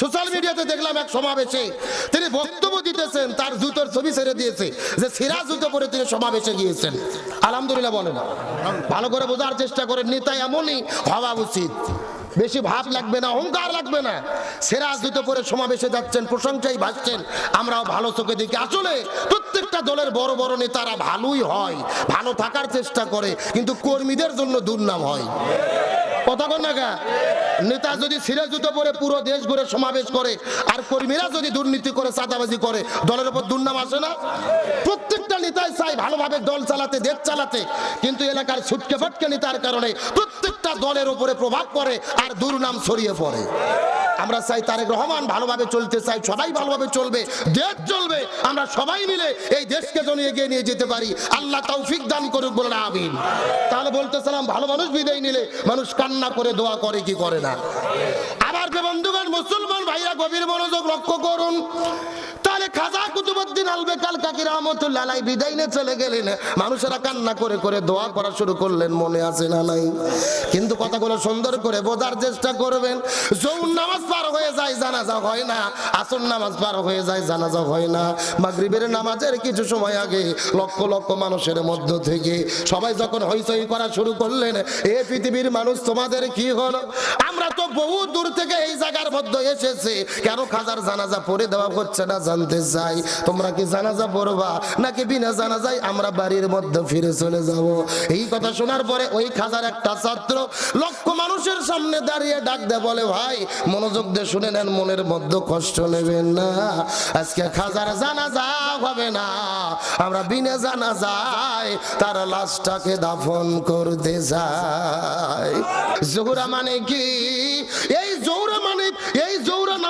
Social মিডিয়াতে দেখলাম এক সমাবেশে তিনি বক্তব্য দিতেছেন, তার জুতোর ছবি ছেড়ে দিয়েছে, যে সিরাজ জুতো পরে তিনি সমাবেশে গিয়েছেন। আলহামদুলিল্লাহ বলেন, ভালো করে বোঝার চেষ্টা করেন নেতা এমনই হওয়া উচিত। বেশি ভাব লাগবে না, অহংকার লাগবে না। সেরা জুতো পরে সমাবেশে যাচ্ছেন, প্রশংসাই ভাসছেন, আমরাও ভালো চোখে দেখি। আসলে প্রত্যেকটা দলের বড় বড় নেতারা ভালোই হয়, ভালো থাকার চেষ্টা করে, কিন্তু কর্মীদের জন্য দুর্নাম হয়। কথা কন না? নেতা যদি সিরে জুতো পরে পুরো দেশ ঘুরে সমাবেশ করে, আর কর্মীরা যদি দুর্নীতি করে, চাঁদাবাজি করে, দলের উপর দুর্নাম আসে না প্রত্যেকটা নেতাই চাই ভালোভাবে দল চালাতে, দেশ চালাতে, কিন্তু এলাকার ছুটকে ফটকে নেতার কারণে প্রত্যেকটা দলের উপরে প্রভাব পড়ে আর দুর্নাম ছড়িয়ে পড়ে আমরা চাই তারেক রহমান ভালোভাবে চলতে চাই, সবাই ভালোভাবে চলবে, দেশ চলবে আমরা সবাই মিলে এই দেশকে যেন এগিয়ে নিয়ে যেতে পারি। আল্লাহ তৌফিক দান করুক বলে আমিন। তাহলে বলতেছিলাম, ভালো মানুষ বিদায় নিলে মানুষ কান্না করে, দোয়া করে, কি করে না? আবার বন্ধুগণ, মুসলমান ভাইরা, গভীর মনোযোগ লক্ষ্য করুন তাহলে খাজা কুতুবুদ্দিন আলবে কাল কাকি রহমতুল্লাহ বিদায় নিয়ে চলে গেলেন। মানুষেরা কান্না করে করে দোয়া করা শুরু করলেন, মনে আছে না নাই? কিন্তু কথাগুলো সুন্দর করে বোঝার চেষ্টা করবেন। যৌন নামাজ পার হয়ে যায়, জানাজা হয় না। আসর নামাজ পার হয়ে যায়, জানাজা হয় না। মাগরিবের নামাজের কিছু সময় আগে লক্ষ লক্ষ মানুষের মধ্য থেকে সবাই যখন হইচই করা শুরু করলেন, এ পৃথিবীর মানুষ তোমাদের কি হলো? আমরা তো বহু দূর থেকে এই জায়গার মধ্যে এসেছে। কেন খাজার জানাজা পড়ে দেওয়া হচ্ছে না জানতে চাই তোমরা কি জানাজা পড়বা? নাকি বিনা জানাজাই আমরা বাড়ির মধ্যে ফিরে চলে যাব? এই কথা শোনার পরে ওই খাজার একটা ছাত্র লক্ষ মানুষের সামনে দাঁড়িয়ে ডাক দে বলে, ভাই, মনোযোগ দিয়ে শুনে নেন, মনের মধ্যে কষ্ট নেবেন না। আজকে খাজার জানাজা হবে না। আমরা বিনা জানাজায় তার লাশটাকে দাফন করতে যাই। জোহরা মানে কি? এই এই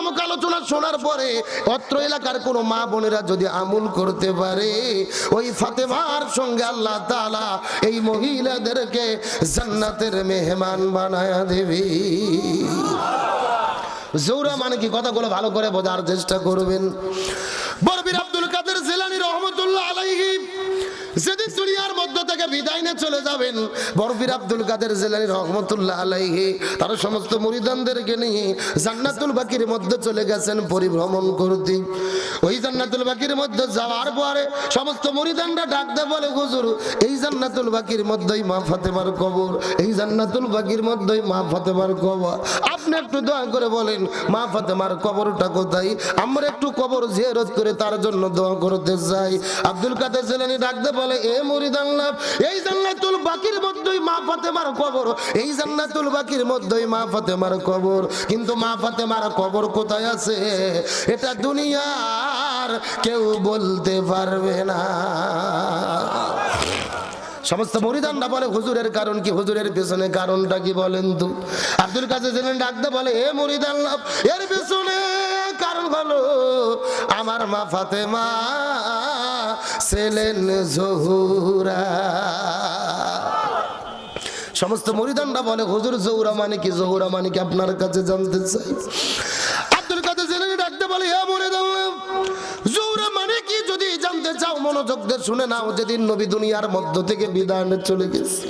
জৌরা আলোচনা শোনার পরে অত্র এলাকার কোন মা বোনেরা যদি আমল করতে পারে, ওই ফাতেমার সঙ্গে আল্লাহ তাআলা এই মহিলাদেরকে জান্নাতের মেহমান বানায়া দেবী। জৌরা মানে কি? কথাগুলো ভালো করে বোঝার চেষ্টা করবেন। বরবির আব্দুল কাদের জিলানী রহমতুল্লাহ আলাইহি যেদিন দুনিয়ার মধ্য থেকে বিদায় নিয়ে চলে যাবেন, বরফির আব্দুল কাদের জেলানি রহমতুল্লাহ আলাইহি, তার সমস্ত মুরিদানদেরকে নিয়ে জান্নাতুল বাকির মধ্যে চলে গেছেন পরিভ্রমণ করতে। ওই জান্নাতুল বাকির মধ্যে যাওয়ার পরে সমস্ত মুরিদানরা ডাক দেয়, বলে, হুজুর, এই জান্নাতুল বাকির মধ্যেই মা ফাতেমার কবর, এই জান্নাতুল বাকির মধ্যেই মা ফাতেমার কবর। আপনি একটু দয়া করে বলেন, মা ফাতেমার কবরটা কোথায়? আমরা একটু কবর জিয়ারত করে তার জন্য দোয়া করতে চাই। আব্দুল কাদের জেলানি ডাকতে বলে, এ মুরিদাল্লাহ এই জান্নাতুল বাকির মধ্যেই মা ফাতেমার কবর। এই জান্নাতুল বাকির মধ্যেই মা ফাতেমার কবর। কিন্তু মা ফাতেমার কবর কোথায় আছে? এটা দুনিয়ার কেউ বলতে পারবে না। সমস্ত মরিদানরা বলে, হুজুরের কারণ কি? হুজুরের পেছনে কারণটা কি বলেন তো? আব্দুল কাছে জেলেন ডাকতে বলে, এ মরিদান এর পেছনে কারণ হলো আমার মা ফাতেমা ছেলেন জহুরা। সমস্ত মরিদানরা বলে, হুজুর, জহুরা মানে কি? জহুরা মানে কি আপনার কাছে জানতে চাই? আব্দুল কাদের জেলেনি ডাকতে বলে, এ মরিদান জহুরা মানে কি? যদি জানতে চাও, মনোযোগ শুনে নাও, যেদিন নবী দুনিয়ার মধ্য থেকে বিদায় চলে গেছে।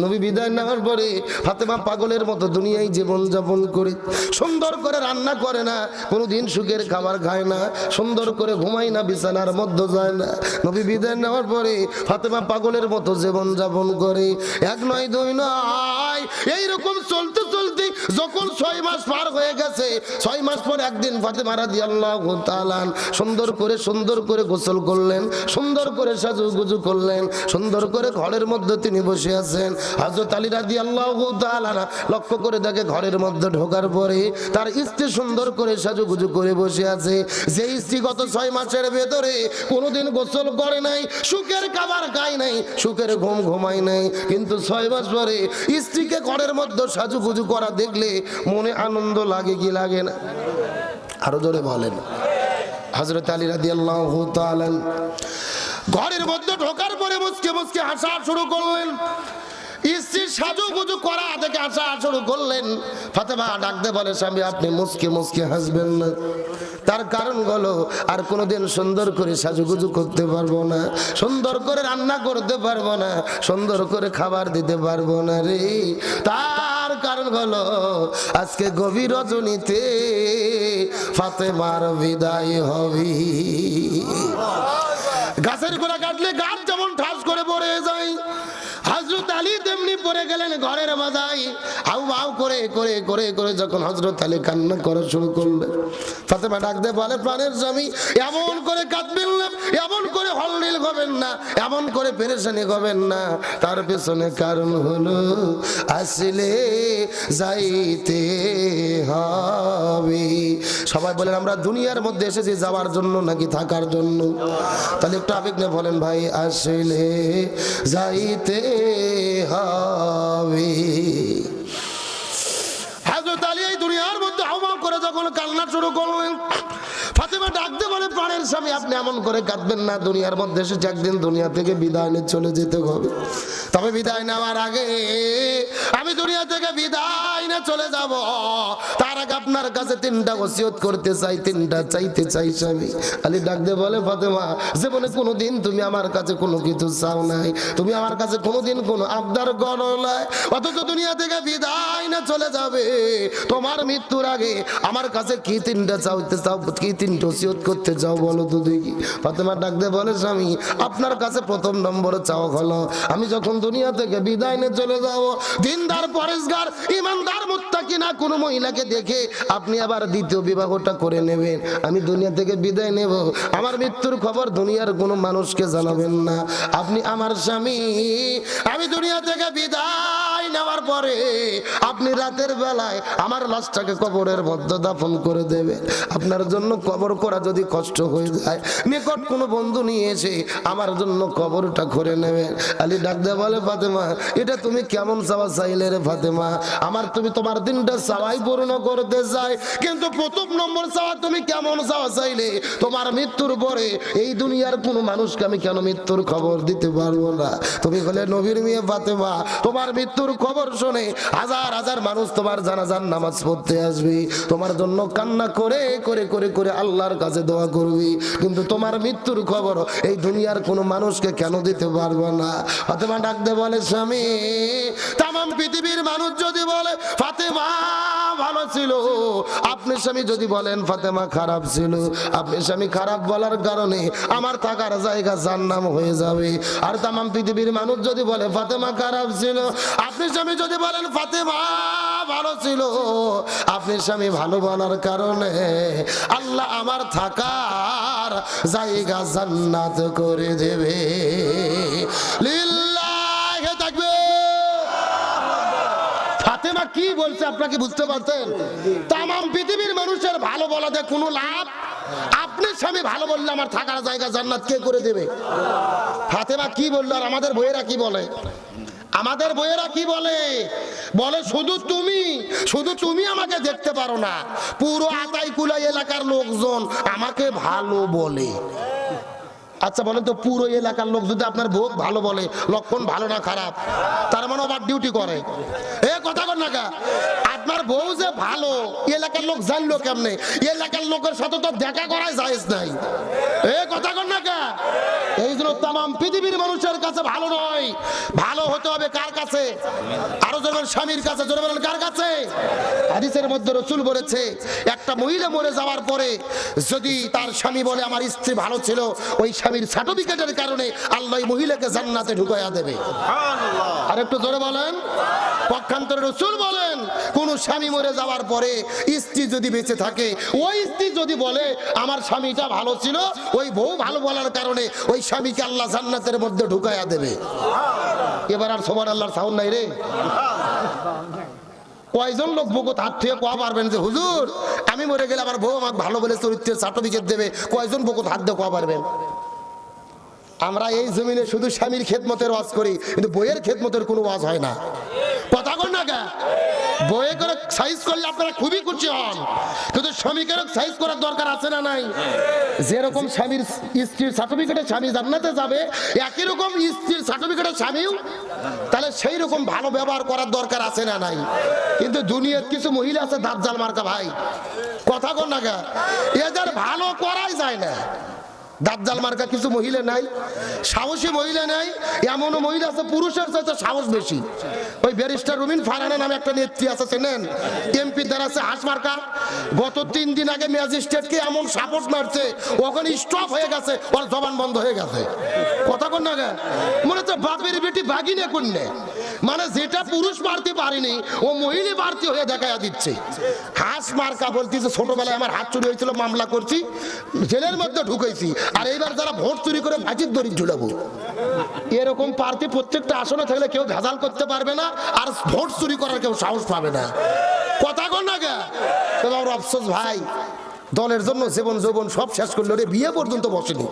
নবী বিদায় নেওয়ার পরে ফাতেমা পাগলের মতো দুনিয়ায় জীবন যাপন করে, সুন্দর করে রান্না করে না, কোনোদিন সুখের খাবার খায় না, সুন্দর করে ঘুমায় না, বিছানার মধ্যে যায় না। নবী বিদায় নেওয়ার পরে ফাতেমা পাগলের মতো জীবন যাপন করে। এক নয়, দুই নয়, এইরকম চলতে চলতে যখন ছয় মাস পার হয়ে গেছে, ছয় মাস পর একদিন ফাতেমা রাদি আল্লাহ তালান সুন্দর করে সুন্দর করে গোসল করলেন, সুন্দর করে সাজু গুজু করলেন, সুন্দর করে ঘরের মধ্যে তিনি বসে আছেন। হজরত আলী রাদি আল্লাহ লক্ষ্য করে দেখে ঘরের মধ্যে ঢোকার পরে তার স্ত্রী সুন্দর করে সাজু গুজু করে বসে আছে। যে স্ত্রী গত ছয় মাসের ভেতরে কোনোদিন গোসল করে নাই, সুখের খাবার খায় নাই, সুখের ঘুম ঘুমাই নাই। কিন্তু ছয় মাস পরে স্ত্রীকে ঘরের মধ্যে সাজু গুজু করা দেখলে মনে আনন্দ লাগে কি লাগে না? আরও জোরে বলেন। হজরত আলী রাদি আল্লাহ ঘরের মধ্যে ঢোকার পরে মুসকে মুসকে হাসা শুরু করলেন। স্ত্রীর সাজু গুজু করা থেকে আসা শুরু করলেন। ফাতেমা ডাকতে বলে, স্বামী, আপনি মুসকে মুসকে হাসবেন না। তার কারণ হলো, আর কোনোদিন সুন্দর করে সাজুগুজু করতে পারব না, সুন্দর করে রান্না করতে পারব না, সুন্দর করে খাবার দিতে পারব না রে। তার কারণ হলো, আজকে গভীর রজনীতে ফাতেমার বিদায় হবি। গাছের গোড়া কাটলে গাছ গেলেন ঘরের মাথায় হাউ হাউ করে করে করে করে যখন হজরত আলী কান্না করা শুরু করলেন। ফাতেমা ডাকতে বলে, প্রাণের স্বামী, এমন করে কাঁদবেন না, এমন করে হলডিল হবেন না, এমন করে পেরেশানি হবেন না। তার পেছনে কারণ হলো, আসলে যাইতে হবে। সবাই বলেন, আমরা দুনিয়ার মধ্যে এসেছি যাওয়ার জন্য নাকি থাকার জন্য? তাহলে একটু আবেগ বলেন, ভাই, আসলে যাইতে হবে। হাজরত আলী এই দুনিয়ার মধ্যে আহ্বান করে যখন কান্না শুরু করলেন আপনি এমন করে কাঁদবেন না, দুনিয়ার মধ্যে একদিন দুনিয়া থেকে বিদায় নিয়ে চলে যেতে হবে। তবে বিদায় নেওয়ার আগে আমি দুনিয়া থেকে বিদায় নিয়ে চলে যাব। আমার কাছে আবদার অথচ দুনিয়া থেকে বিদায় না চলে যাবে। তোমার মৃত্যুর আগে আমার কাছে কি তিনটা চাইতে চাও, কি তিনটা ওসিয়ত করতে চাও বলো তো দেখি। ফাতেমা ডাকতে বলে, স্বামী, আপনার কাছে প্রথম নম্বরে চাও হলো। আমি যখন দুনিয়া থেকে বিদায় নিয়ে চলে যাব, দিনদার না কোনো মহিলাকে দেখে আপনি আবার দ্বিতীয় বিবাহটা করে নেবেন। আমি দুনিয়া থেকে বিদায় নেব। আমার মৃত্যুর খবর দুনিয়ার কোনো মানুষকে জানাবেন না। আপনি আমার স্বামী, আমি দুনিয়া থেকে বিদায়। নেওয়ার পরে আপনি রাতের বেলায় আমার লাশটাকে কবরের মধ্যে দাফন করে দেবেন। আপনার জন্য কবর করা যদি কষ্ট হয়ে যায়, নিকট কোনো বন্ধু নিয়ে এসে আমার জন্য কবরটা করে নেবেন। আলী ডাকদে বলে, ফাতেমা, এটা তুমি কেমন চাওয়া চাইলে রে ফাতেমা? আমার তুমি তোমার দিনটা চাওয়াই পূর্ণ করতে চাই। কিন্তু প্রথম নম্বর চাওয়া তুমি কেমন চাওয়া চাইলে? তোমার মৃত্যুর পরে এই দুনিয়ার কোনো মানুষকে আমি কেন মৃত্যুর খবর দিতে পারব না? তুমি হলে নবীর মেয়ে ফাতেমা। তোমার মৃত্যুর খবর শুনে হাজার হাজার মানুষ তোমার জানাজার নামাজ পড়তে আসবে। তোমার জন্য কান্না করে করে করে করে আল্লাহর কাছে দোয়া করবি। কিন্তু তোমার মৃত্যুর খবর এই দুনিয়ার কোনো মানুষকে কেন দিতে পারব না? ফাতেমা ডাকতে বলে, স্বামী তাম পৃথিবীর মানুষ যদি বলে, ফাতেমা ভালো ছিল। আপনি স্বামী যদি বলেন, ফাতেমা খারাপ ছিল। আপনি স্বামী খারাপ বলার কারণে আমার থাকার জায়গা জান্নাম হয়ে যাবে। আর তাম পৃথিবীর মানুষ যদি বলে, ফাতেমা খারাপ ছিল, আপনি স্বামী যদি বলেন, ফাতেমা, ভালো ছিল। আপনি স্বামী ভালো বলার কারণে আল্লাহ আমার থাকার জায়গা জান্নাত করে দেবে। তাকবীর। ফাতেমা কি বলছে আপনাকে বুঝতে পারছেন? তাম পৃথিবীর মানুষের ভালো বলাতে কোনো লাভ? আপনার স্বামী ভালো বললে আমার থাকার জায়গা জান্নাত কে করে দেবে? ফাতেমা কি বলল আর আমাদের বইয়েরা কি বলে? আমাদের বইয়েরা কি বলে? বলে, শুধু তুমি শুধু তুমি আমাকে দেখতে পারো না। পুরো আতাইকুলা এলাকার লোকজন আমাকে ভালো বলে। আচ্ছা বলেন তো, পুরো এলাকার লোক যদি আপনার ভোগ ভালো বলে, লক্ষণ ভালো না খারাপ? তার মানে আবার ডিউটি করে। এ, কথা বল না? আপনার বউ যে ভালো এলাকার লোক জানলো কেমনে? এলাকার লোকের সাথে তো দেখা করাই জায়েজ নাই। এ কথা কর না কা? এই জন্য তাম পৃথিবীর মানুষের কাছে ভালো নয়। ভালো হতে হবে কার কাছে? আরও যেমন স্বামীর কাছে জোরে বলেন কার কাছে? হাদিসের মধ্যে রসুল বলেছে একটা মহিলা মরে যাওয়ার পরে যদি তার স্বামী বলে আমার স্ত্রী ভালো ছিল ওই স্বামীর সার্টিফিকেটের কারণে আল্লাহ মহিলাকে জান্নাতে ঢুকাইয়া দেবে। আর একটু জোরে বলেন। পক্ষান্তরে রসুল বলেন, কোন স্বামী মরে যাওয়ার পরে স্ত্রী যদি বেঁচে থাকে, ওই স্ত্রী যদি বলে, আমার স্বামীটা ভালো ছিল, ওই বউ ভালো বলার কারণে ওই স্বামীকে আল্লাহ জান্নাতের মধ্যে ঢুকাইয়া দেবে। এবার আর সবার আল্লাহর সাউন্ড নাই রে। কয়জন লোক বুকুত হাত থেকে কোয়া পারবেন যে, হুজুর, আমি মরে গেলে আমার বউ আমাকে ভালো বলে চরিত্রের সার্টিফিকেট দেবে, কয়জন বুকুত হাত দিয়ে কোয়া পারবেন? আমরা এই জমিনে শুধু স্বামীর খেদমতের ওয়াজ করি, কিন্তু বইয়ের খেদমতের কোনো ওয়াজ হয় না। কথা কর সাইজ করলে আপনারা খুবই খুশি হন। কিন্তু সাইজ করার দরকার আছে না নাই? যেরকম স্বামীর সার্টিফিকেটে যাবে, একই রকম স্ত্রীর সার্টিফিকেটে তাহলে সেই রকম ভালো ব্যবহার করার দরকার আছে না নাই? কিন্তু দুনিয়ার কিছু মহিলা আছে দাঁত জাল মার্কা ভাই। কথা কর না এদের ভালো করাই যায় না। দাজ্জাল মার্কা কিছু মহিলা নাই, সাহসী মহিলা নাই, এমনও মহিলা আছে, পুরুষের চাইতে সাহস বেশি। ওই ব্যারিস্টার রুমিন ফারহানা নামে একটা নেত্রী আছে, চেনেন? এমপি দ্বারা আছে হাঁস মার্কা। গত তিন দিন আগে ম্যাজিস্ট্রেটকে এমন সাপোর্ট মারছে, ওখানে স্টপ হয়ে গেছে, ওর জবান বন্ধ হয়ে গেছে। কথা কোন না? মনে হচ্ছে বাপের বেটি বাগিনে করলে মানে যেটা পুরুষ মারতে পারেনি, ও মহিলা বাড়তি হয়ে দেখা দিচ্ছে। হাঁস মার্কা বলতেছে, ছোটবেলায় আমার হাত চুরি হয়েছিল, মামলা করছি, জেলের মধ্যে ঢুকেছি, আর এইবার যারা ভোট চুরি করে ভাজির দড়ি ঝুলাবো। এরকম প্রার্থী প্রত্যেকটা আসনে থাকলে কেউ ভেজাল করতে পারবে না, আর ভোট চুরি করার কেউ সাহস পাবে না। কথা কর না গে আফসোস ভাই দলের জন্য জীবন যৌবন সব শেষ করল রে, বিয়ে পর্যন্ত বসেনি।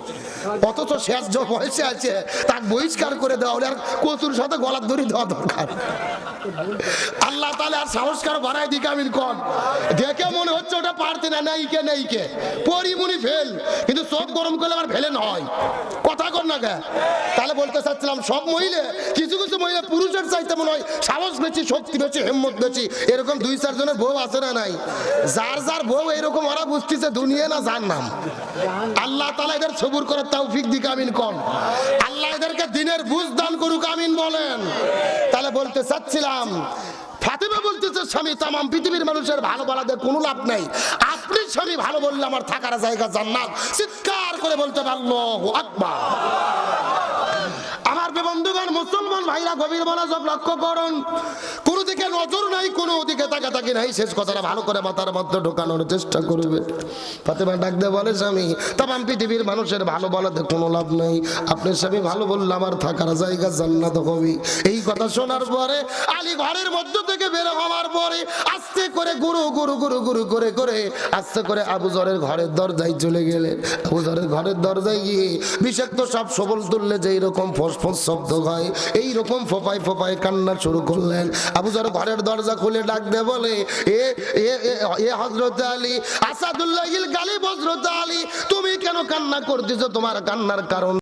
অথচ শেষ যে বয়সে আছে তাকে বহিষ্কার করে দেওয়া হলে আর কচুর সাথে গলার দড়ি দেওয়া দরকার। আল্লাহ তাহলে আর সংস্কার বাড়াই দিকে আমি কম দেখে মনে হচ্ছে ওটা পারতে না, নেই কে নেই কে। পরিমুনি ফেল, কিন্তু চোখ গরম করলে আমার ফেলে নয়। কথা কর না কে? তাহলে বলতে চাচ্ছিলাম, সব মহিলা, কিছু কিছু মহিলা পুরুষের চাইতে মনে হয় সাহস বেশি, শক্তি বেশি, হিম্মত বেশি। এরকম দুই চারজনের বউ আছে না নাই? যার যার বউ এরকম ওরা বুঝতেছে দুনিয়া না যার নাম আল্লাহ তালা এদের সবুর করার তৌফিক দিকে, আমিন কম আল্লাহ এদেরকে দিনের বুঝ দান করুক, আমিন বলেন। তাহলে বলতে চাচ্ছিলাম বলতেছে, স্বামী, তামাম পৃথিবীর মানুষের ভালো বলাতে কোনো লাভ নাই। আপনি স্বামী, ভালো বললে আমার থাকার জায়গা জান্নাত। চিৎকার করে বলতে পারল আমার বন্ধুগণ, মুসলমান ভাইরা গভীর মনোযোগ লক্ষ্য করুন। কোনো নজর নাই, কোনো দিকে তাকা তাকি নাই। শেষ কথাটা ভালো করে মাথার মধ্যে ঢোকানোর চেষ্টা করবে। ফাতেমা ডাক দিয়ে বলে, স্বামী তাম পৃথিবীর মানুষের ভালো বলাতে কোনো লাভ নাই। আপনার স্বামী, ভালো বললে আমার থাকার জায়গা জান্নাত হবে এই কথা শোনার পরে আলী ঘরের মধ্য থেকে বের হওয়ার পরে আস্তে করে গুরু গুরু গুরু গুরু করে করে আস্তে করে আবু জরের ঘরের দরজায় চলে গেলেন। আবু জরের ঘরের দরজায় গিয়ে বিষাক্ত সব সবল তুললে যে রকম ফসফস শব্দ হয়, এই রকম ফোপাই ফোপাই কান্না শুরু করলেন। আবু জর ঘরের দরজা খুলে ডাক দে বলে, এ এ হজরত আলী, আসাদুল্লাহ গালি হজরত আলী, তুমি কেন কান্না করতেছো? তোমার কান্নার কারণ